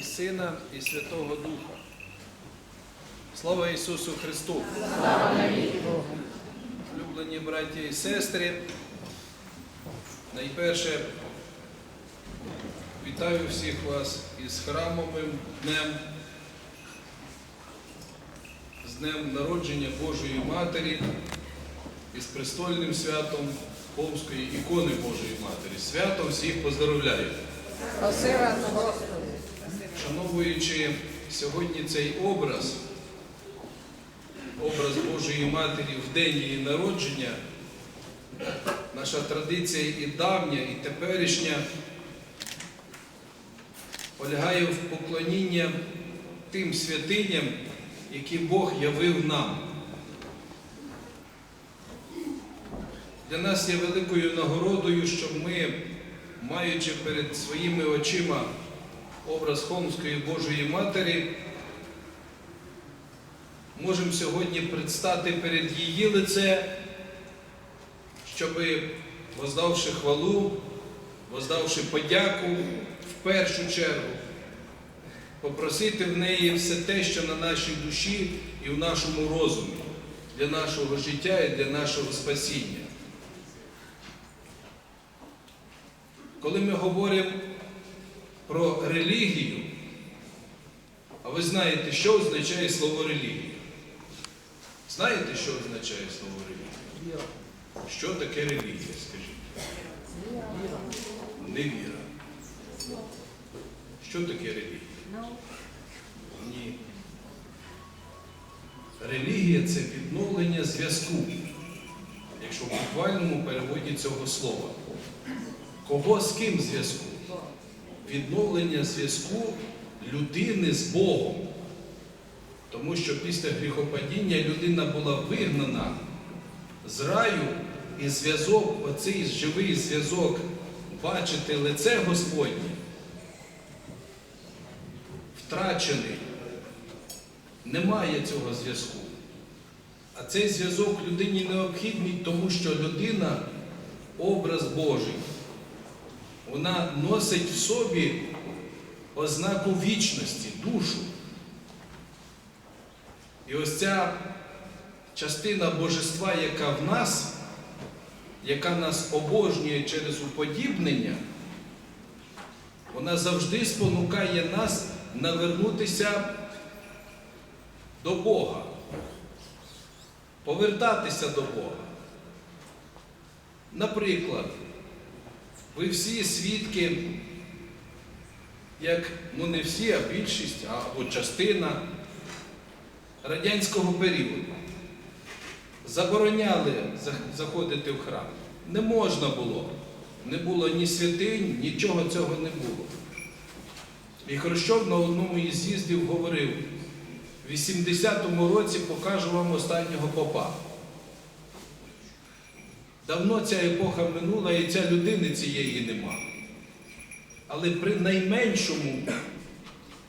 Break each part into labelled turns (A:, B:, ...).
A: і Сина, і Святого Духа. Слава Ісусу Христу! Люблені браті і сестри, найперше вітаю всіх вас із храмовим днем, з Днем народження Божої Матері і з престольним святом Холмської ікони Божої Матері. Свято всіх поздоровляю.
B: Спаси вас, Господи.
A: Шановуючи сьогодні цей образ, образ Божої Матері в день її народження, наша традиція і давня, і теперішня полягає в поклоніння тим святиням, які Бог явив нам. Для нас є великою нагородою, що ми, маючи перед своїми очима образ Холмської Божої Матері, можемо сьогодні предстати перед її лице, щоб, воздавши хвалу, воздавши подяку в першу чергу, попросити в неї все те, що на нашій душі і в нашому розумі, для нашого життя і для нашого спасіння. Коли ми говоримо про релігію, а ви знаєте, що означає слово релігія? Знаєте, що означає слово релігія? Що таке релігія, скажіть? Невіра. Що таке релігія? Ні. Релігія це відновлення зв'язку, якщо в буквальному переводі цього слова. Кого з ким зв'язку? Відновлення зв'язку людини з Богом. Тому що після гріхопадіння людина була вигнана з раю і зв'язок, оцей живий зв'язок, бачити лице Господнє, втрачений. Немає цього зв'язку. А цей зв'язок людині необхідний, тому що людина образ Божий. Вона носить в собі ознаку вічності, душу. І ось ця частина божества, яка в нас, яка нас обожнює через уподібнення, вона завжди спонукає нас навернутися до Бога, повертатися до Бога. Наприклад, ви всі свідки, як, ну не всі, а більшість, або частина радянського періоду. Забороняли заходити в храм. Не можна було. Не було ні святинь, нічого цього не було. І Хрущов на одному із з'їздів говорив, в 80-му році покажу вам останнього попа. Давно ця епоха минула і ця людини цієї нема. Але при найменшому,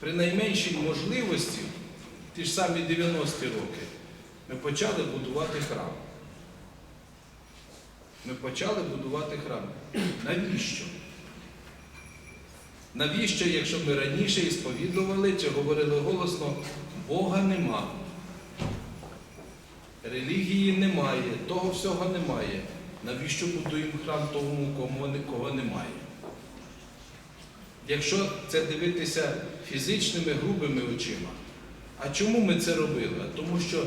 A: при найменшій можливості, ті ж самі 90-ті роки, ми почали будувати храм. Ми почали будувати храм. Навіщо? Навіщо, якщо ми раніше і сповідували чи говорили голосно, Бога нема, релігії немає, того всього немає. Навіщо будуємо храм тому, кому кого немає? Якщо це дивитися фізичними грубими очима, а чому ми це робили? Тому що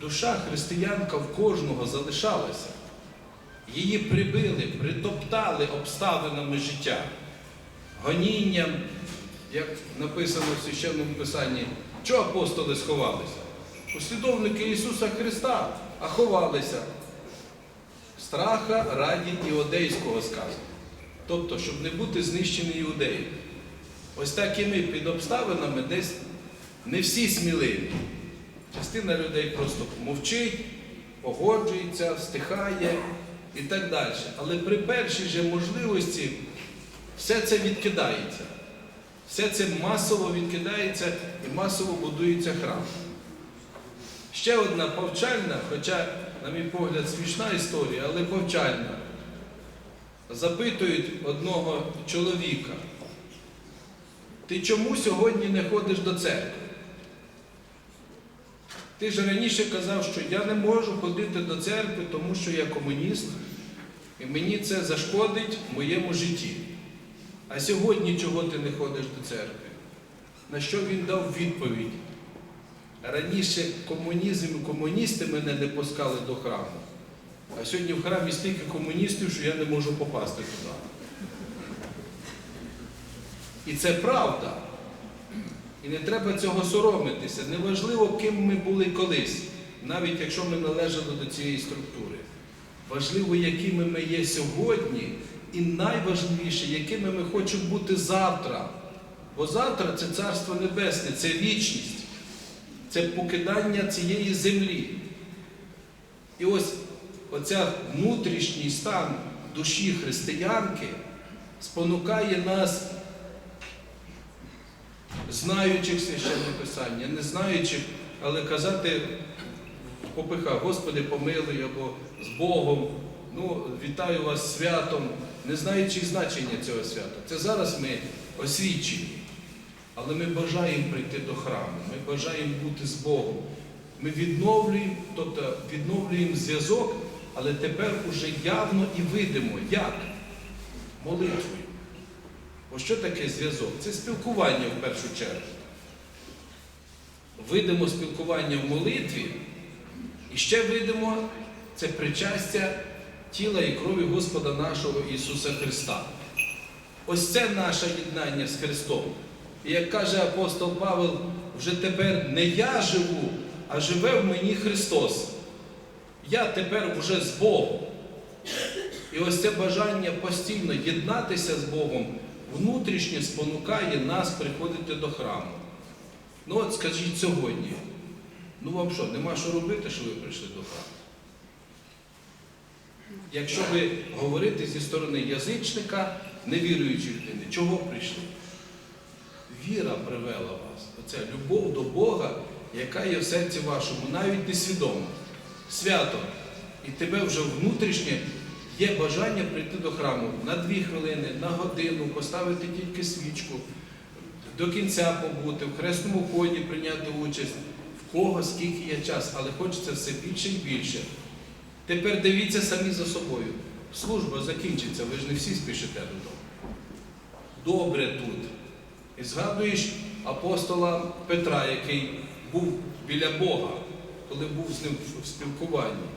A: душа християнка в кожного залишалася. Її прибили, притоптали обставинами життя, гонінням, як написано в священному писанні, чого апостоли сховалися? Послідовники Ісуса Христа, а ховалися страха раді іудейського сказу. Тобто, щоб не бути знищені іудеї. Ось так і ми під обставинами десь не всі сміливі. Частина людей просто мовчить, погоджується, стихає і так далі. Але при першій же можливості все це відкидається. Все це масово відкидається і масово будується храм. Ще одна повчальна, хоча, на мій погляд, смішна історія, але повчальна. Запитують одного чоловіка, Ти чому сьогодні не ходиш до церкви? Ти ж раніше казав, що я не можу ходити до церкви, тому що я комуніст, і мені це зашкодить в моєму житті. А сьогодні чого ти не ходиш до церкви? На що він дав відповідь? Раніше комунізм і комуністи мене не пускали до храму. А сьогодні в храмі стільки комуністів, що я не можу попасти туди. І це правда. І не треба цього соромитися. Неважливо, ким ми були колись, навіть якщо ми належали до цієї структури. Важливо, якими ми є сьогодні, і найважливіше, якими ми хочемо бути завтра. Бо завтра це Царство Небесне, це вічність, це покидання цієї землі. І ось оця внутрішній стан душі християнки спонукає нас знаючих священне писання, не знаючих, але казати в попихах, Господи, помилуй або з Богом, ну, вітаю вас святом, не знаючи значення цього свята. Це зараз ми освічені. Але ми бажаємо прийти до храму, ми бажаємо бути з Богом. Ми відновлюємо, тобто відновлюємо зв'язок, але тепер уже явно і видимо. Як? Молитвою. Бо що таке зв'язок? Це спілкування в першу чергу. Видимо спілкування в молитві, і ще видимо це причастя тіла і крові Господа нашого Ісуса Христа. Ось це наше єднання з Христом. І як каже апостол Павел, вже тепер не я живу, а живе в мені Христос. Я тепер вже з Богом. І ось це бажання постійно єднатися з Богом внутрішньо спонукає нас приходити до храму. Ну от скажіть сьогодні, ну вам що, нема що робити, що ви прийшли до храму? Якщо ви говорите зі сторони язичника, невіруючої людини, чого прийшли? Віра привела вас. Оця любов до Бога, яка є в серці вашому, навіть несвідомо. Свято. І тебе вже внутрішнє є бажання прийти до храму на дві хвилини, на годину, поставити тільки свічку, до кінця побути, в хресному ході прийняти участь, в кого скільки є час, але хочеться все більше і більше. Тепер дивіться самі за собою. Служба закінчиться, ви ж не всі спішите додому. Добре тут. І згадуєш апостола Петра, який був біля Бога, коли був з ним в спілкуванні.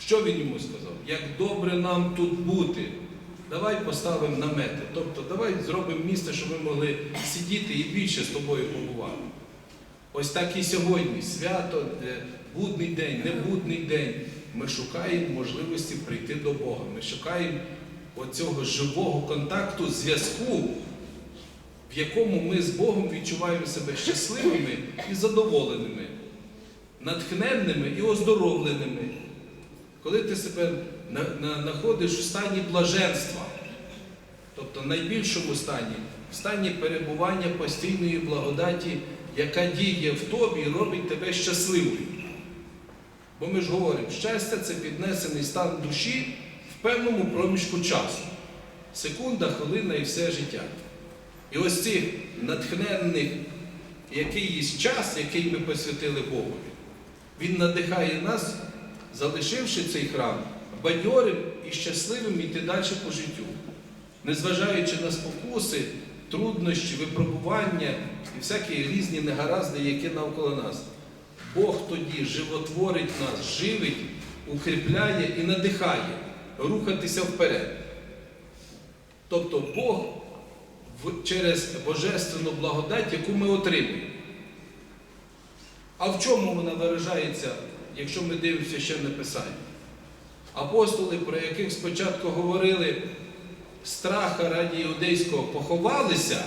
A: Що він йому сказав? Як добре нам тут бути, давай поставимо намети. Тобто давай зробимо місце, щоб ми могли сидіти і більше з тобою побувати. Ось так і сьогодні, свято, е, будний день, небудний день. Ми шукаємо можливості прийти до Бога. Ми шукаємо оцього живого контакту, зв'язку, в якому ми з Богом відчуваємо себе щасливими і задоволеними, натхненними і оздоровленими. Коли ти себе на- на- знаходиш в стані блаженства, тобто в найбільшому стані, в стані перебування постійної благодаті, яка діє в тобі і робить тебе щасливою. Бо ми ж говоримо, щастя це піднесений стан душі в певному проміжку часу. Секунда, хвилина і все життя. І ось цих натхненних якийсь час, який ми посвятили Богові, він надихає нас, залишивши цей храм, бадьорим і щасливим йти далі по життю, незважаючи на спокуси, труднощі, випробування і всякі різні негаразди, які навколо нас. Бог тоді животворить нас, живить, укріпляє і надихає рухатися вперед. Тобто Бог через божественну благодать, яку ми отримуємо. А в чому вона виражається, якщо ми дивимося ще на Писання? Апостоли, про яких спочатку говорили, страха раді іудейського поховалися,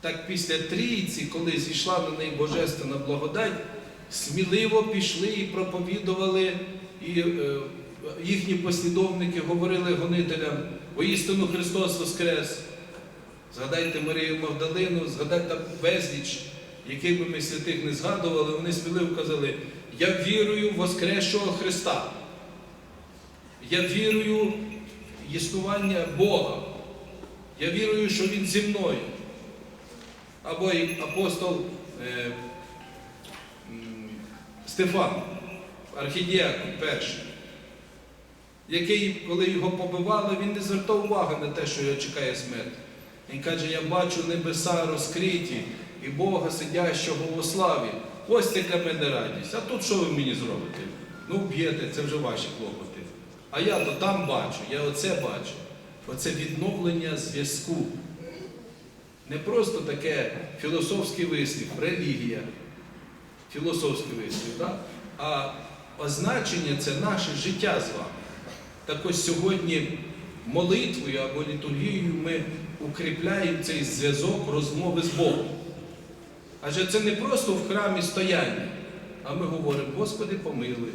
A: так після трійці, коли зійшла на неї божественна благодать, сміливо пішли і проповідували, і е, їхні послідовники говорили гонителям, воістину Христос Воскрес. Згадайте Марію Магдалину, згадайте безліч, яких би ми святих не згадували, вони сміливо казали, я вірую в Воскресшого Христа. Я вірую в існування Бога. Я вірую, що Він зі мною. Або і апостол е, Стефан, архідіакон перший, який, коли його побивали, він не звертав уваги на те, що його чекає смерть. Він каже, я бачу небеса розкриті і Бога сидящого у славі. Ось це мене радість. А тут що ви мені зробите? Ну, вб'єте, це вже ваші клопоти. А я то там бачу, я оце бачу. Оце відновлення зв'язку. Не просто таке філософський вислів, релігія, філософський вислів, да? а означення це наше життя з вами. Так ось сьогодні молитвою або літургією ми укріпляємо цей зв'язок розмови з Богом. Адже це не просто в храмі стояння, а ми говоримо, Господи, помилуй,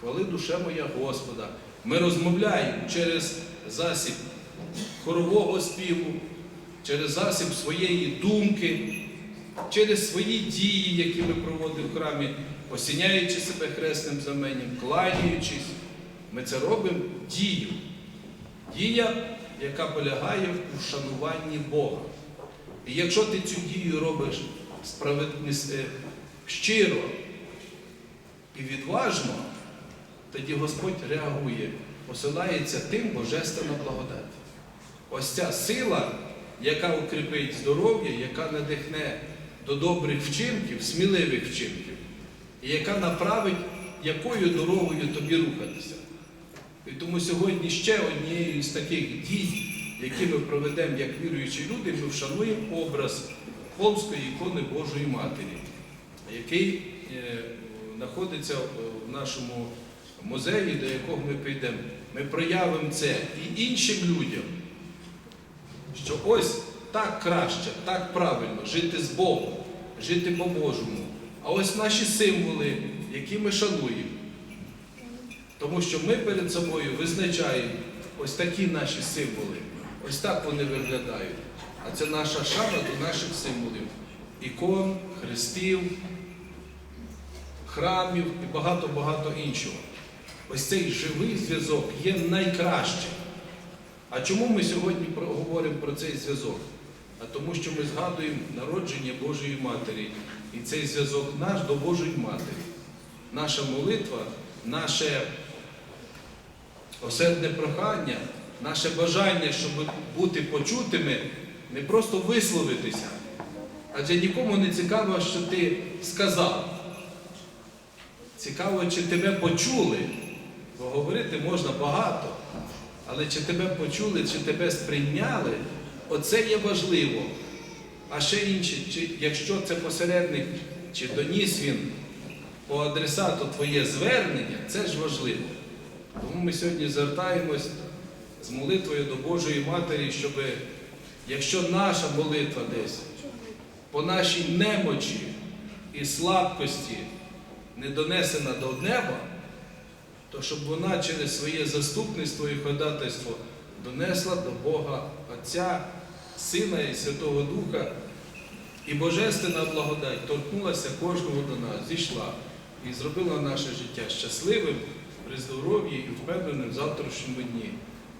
A: хвали душа моя Господа. Ми розмовляємо через засіб хорового співу, через засіб своєї думки, через свої дії, які ми проводимо в храмі, осіняючи себе хресним знаменем, кланяючись. Ми це робимо дію. Дія, яка полягає в ушануванні Бога. І якщо ти цю дію робиш е, щиро і відважно, тоді Господь реагує, посилається тим божественна благодать. Ось ця сила, яка укріпить здоров'я, яка надихне до добрих вчинків, сміливих вчинків, і яка направить, якою дорогою тобі рухатися. І тому сьогодні ще однією з таких дій, які ми проведемо як віруючі люди, ми вшануємо образ Холмської ікони Божої Матері, який е, знаходиться в нашому музеї, до якого ми прийдемо. Ми проявимо це і іншим людям, що ось так краще, так правильно жити з Богом, жити по-божому. А ось наші символи, які ми шануємо. Тому що ми перед собою визначаємо ось такі наші символи. Ось так вони виглядають. А це наша шана до наших символів. Ікон, хрестів, храмів і багато-багато іншого. Ось цей живий зв'язок є найкращим. А чому ми сьогодні говоримо про цей зв'язок? А тому, що ми згадуємо народження Божої Матері. І цей зв'язок наш до Божої Матері. Наша молитва, наше осердне прохання, наше бажання, щоб бути почутими, не просто висловитися. Адже нікому не цікаво, що ти сказав. Цікаво, чи тебе почули. Бо говорити можна багато, але чи тебе почули, чи тебе сприйняли, оце є важливо. А ще інше, чи, якщо це посередник, чи доніс він по адресату твоє звернення, це ж важливо. Тому ми сьогодні звертаємось з молитвою до Божої Матері, щоб якщо наша молитва десь по нашій немочі і слабкості не донесена до неба, то щоб вона через своє заступництво і ходатайство донесла до Бога Отця, Сина і Святого Духа, і Божественна благодать торкнулася кожного до нас, зійшла і зробила наше життя щасливим, при здоров'ї і впевненим в завтрашньому дні.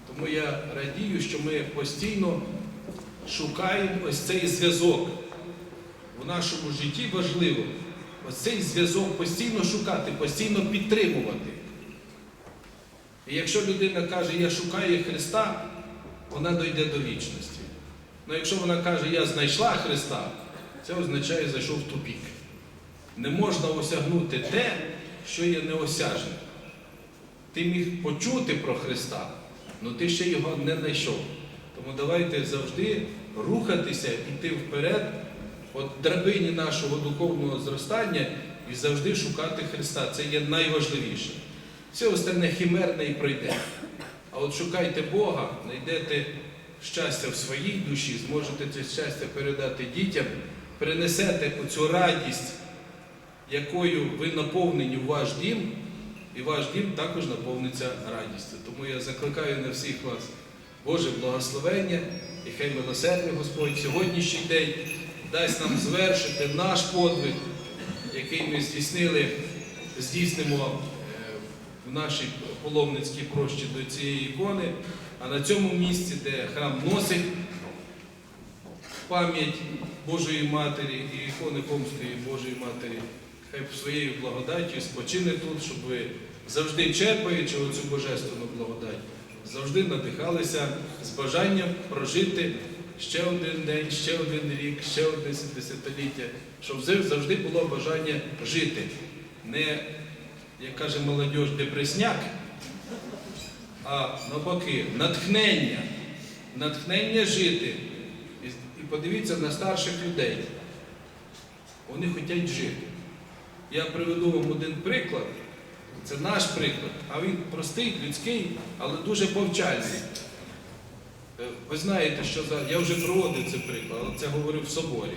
A: Тому я радію, що ми постійно шукаємо ось цей зв'язок. У нашому житті важливо ось цей зв'язок постійно шукати, постійно підтримувати. І якщо людина каже, я шукаю Христа, вона дойде до вічності. Ну якщо вона каже, я знайшла Христа, це означає, зайшов в тупік. Не можна осягнути те, що є неосяжне. Ти міг почути про Христа, але ти ще його не знайшов. Тому давайте завжди рухатися, йти вперед, от драбині нашого духовного зростання і завжди шукати Христа. Це є найважливіше. Все остальне хімерне і пройде. А от шукайте Бога, знайдете щастя в своїй душі, зможете це щастя передати дітям, принесете оцю радість, якою ви наповнені в ваш дім, і ваш дім також наповниться радістю. Тому я закликаю на всіх вас Боже благословення, і хай милосердний Господь сьогоднішній день дасть нам звершити наш подвиг, який ми здійснили, здійснимо е, в нашій паломницькій прощі до цієї ікони, а на цьому місці, де храм носить пам'ять Божої Матері і ікони Хомської Божої Матері, хай своєю благодаттю спочине тут, щоб ви завжди черпаючи оцю божественну благодать, завжди надихалися з бажанням прожити ще один день, ще один рік, ще одне десятиліття, щоб завжди було бажання жити. Не, як каже молодь, депресняк, а навпаки, натхнення. Натхнення жити. І подивіться на старших людей. Вони хочуть жити. Я приведу вам один приклад. Це наш приклад, а він простий, людський, але дуже повчальний. Е, Ви знаєте, що за... я вже проводив цей приклад, але це говорив в соборі.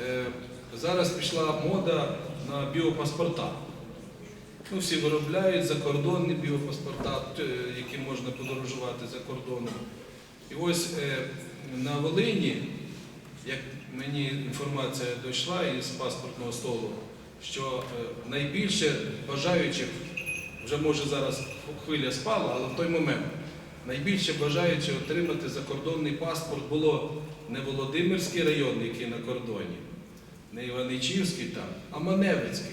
A: Е, Зараз пішла мода на біопаспорта. Ну, всі виробляють закордонні біопаспорта, т- які можна подорожувати за кордоном. І ось е, на Волині, як мені інформація дійшла із паспортного столу, що е, найбільше бажаючих, вже може зараз хвиля спала, але в той момент найбільше бажаючих отримати закордонний паспорт було не Володимирський район, який на кордоні, не Іваничівський там, а Маневицький.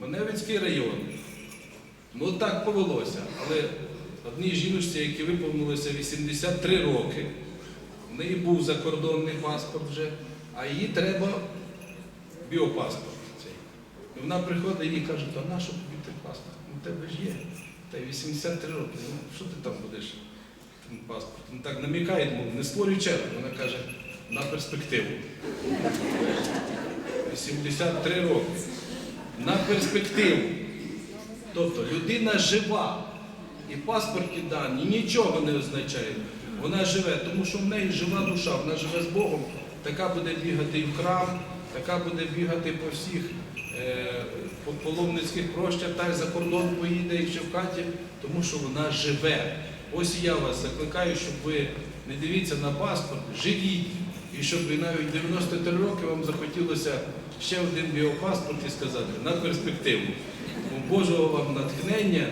A: Маневицький район. Ну так повелося. Але одній жіночці, які виповнилося 83 роки, в неї був закордонний паспорт вже, а їй треба біопаспорт. Вона приходить і каже, та на що тобі той паспорт? У тебе ж є. Та й 83 роки. Ну, що ти там будеш? Тим паспорт. Ну так намікає, мов, не створюй черг. Вона каже, на перспективу. 83 роки. На перспективу. Тобто людина жива. І паспортні дані нічого не означають. Вона живе, тому що в неї жива душа, вона живе з Богом, така буде бігати і в храм, така буде бігати по всіх е, по паломницьких прощах, так за кордон поїде, якщо в хаті, тому що вона живе. Ось я вас закликаю, щоб ви не дивіться на паспорт, живіть. І щоб навіть 93 роки вам захотілося ще один біопаспорт і сказати на перспективу. У Божого вам натхнення,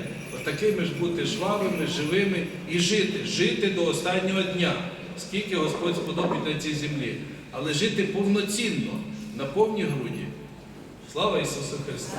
A: такими ж бути жвавими, живими і жити, жити до останнього дня, скільки Господь сподобить на цій землі, але жити повноцінно, на повні груді. Слава Ісусу Христу!